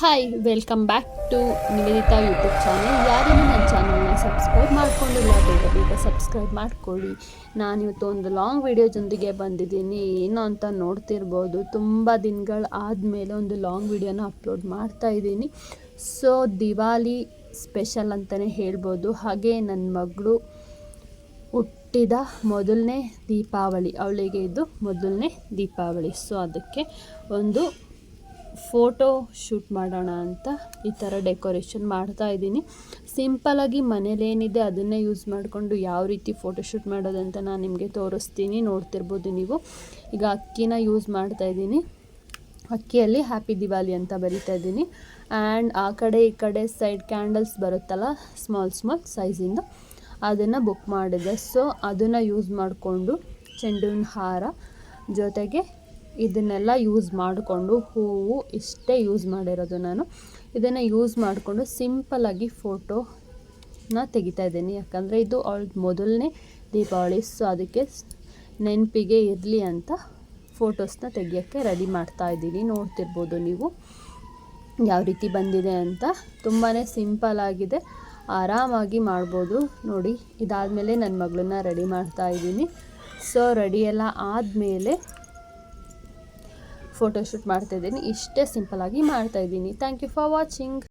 Hi welcome back to Nivedita YouTube channel ಯಾರಿಗೂ ನನ್ನ ಚಾನಲ್ನ ಸಬ್ಸ್ಕ್ರೈಬ್ ಮಾಡ್ಕೊಂಡಿಲ್ಲ, ಬೇಗ ಬೇಗ ಸಬ್ಸ್ಕ್ರೈಬ್ ಮಾಡ್ಕೊಳ್ಳಿ. ನಾನಿವತ್ತು ಒಂದು ಲಾಂಗ್ ವಿಡಿಯೋದೊಂದಿಗೆ ಬಂದಿದ್ದೀನಿ. ಏನು ಅಂತ ನೋಡ್ತಿರ್ಬೋದು. ತುಂಬ ದಿನಗಳ ಆದಮೇಲೆ ಒಂದು ಲಾಂಗ್ ವಿಡಿಯೋನ ಅಪ್ಲೋಡ್ ಮಾಡ್ತಾ ಇದ್ದೀನಿ. ಸೊ ದಿವಾಲಿ ಸ್ಪೆಷಲ್ ಅಂತಲೇ ಹೇಳ್ಬೋದು. ಹಾಗೆ ನನ್ನ ಮಗಳು ಹುಟ್ಟಿದ ಮೊದಲನೇ ದೀಪಾವಳಿ. ಅವಳಿಗೆ ಇದು ಮೊದಲನೇ ದೀಪಾವಳಿ. ಸೊ ಅದಕ್ಕೆ ಒಂದು ಫೋಟೋ ಶೂಟ್ ಮಾಡೋಣ ಅಂತ ಈ ಥರ ಡೆಕೋರೇಷನ್ ಮಾಡ್ತಾ ಇದ್ದೀನಿ. ಸಿಂಪಲಾಗಿ ಮನೇಲೇನಿದೆ ಅದನ್ನೇ ಯೂಸ್ ಮಾಡಿಕೊಂಡು ಯಾವ ರೀತಿ ಫೋಟೋ ಶೂಟ್ ಮಾಡೋದಂತ ನಾನು ನಿಮಗೆ ತೋರಿಸ್ತೀನಿ. ನೋಡ್ತಿರ್ಬೋದು ನೀವು. ಈಗ ಅಕ್ಕಿನ ಯೂಸ್ ಮಾಡ್ತಾ ಇದ್ದೀನಿ. ಅಕ್ಕಿಯಲ್ಲಿ ಹ್ಯಾಪಿ ದಿವಾಲಿ ಅಂತ ಬರಿತಾ ಇದ್ದೀನಿ. ಆ್ಯಂಡ್ ಆ ಕಡೆ ಈ ಕಡೆ ಸೈಡ್ ಕ್ಯಾಂಡಲ್ಸ್ ಬರುತ್ತಲ್ಲ ಸ್ಮಾಲ್ ಸ್ಮಾಲ್ ಸೈಜಿಂದು ಅದನ್ನು ಬುಕ್ ಮಾಡಿದೆ. ಸೊ ಅದನ್ನು ಯೂಸ್ ಮಾಡಿಕೊಂಡು ಚೆಂಡುವಿನ ಹಾರ ಜೊತೆಗೆ ಇದನ್ನೆಲ್ಲ ಯೂಸ್ ಮಾಡಿಕೊಂಡು ಹೂವು ಇಷ್ಟೇ ಯೂಸ್ ಮಾಡಿರೋದು ನಾನು. ಇದನ್ನು ಯೂಸ್ ಮಾಡಿಕೊಂಡು ಸಿಂಪಲ್ಲಾಗಿ ಫೋಟೋನ ತೆಗಿತಾ ಇದ್ದೀನಿ. ಯಾಕಂದರೆ ಇದು ಅವಳ ಮೊದಲನೇ ದೀಪಾವಳಿ ಸೊ ಅದಕ್ಕೆ ನೆನಪಿಗೆ ಇರಲಿ ಅಂತ ಫೋಟೋಸ್ನ ತೆಗಿಯೋಕ್ಕೆ ರೆಡಿ ಮಾಡ್ತಾ ಇದ್ದೀನಿ. ನೋಡ್ತಿರ್ಬೋದು ನೀವು ಯಾವ ರೀತಿ ಬಂದಿದೆ ಅಂತ. ತುಂಬಾ ಸಿಂಪಲ್ ಆಗಿದೆ. ಆರಾಮಾಗಿ ಮಾಡ್ಬೋದು. ನೋಡಿ, ಇದಾದಮೇಲೆ ನನ್ನ ಮಗಳನ್ನ ರೆಡಿ ಮಾಡ್ತಾ ಇದ್ದೀನಿ. ಸೊ ರೆಡಿಯೆಲ್ಲ ಆದಮೇಲೆ ಫೋಟೋಶೂಟ್ ಮಾಡ್ತಾಯಿದ್ದೀನಿ ಇಷ್ಟೇ ಸಿಂಪಲ್ ಆಗಿ ಮಾಡ್ತಾ ಮಾಡ್ತಾಯಿದ್ದೀನಿ ಥ್ಯಾಂಕ್ ಯು ಫಾರ್ ವಾಚಿಂಗ್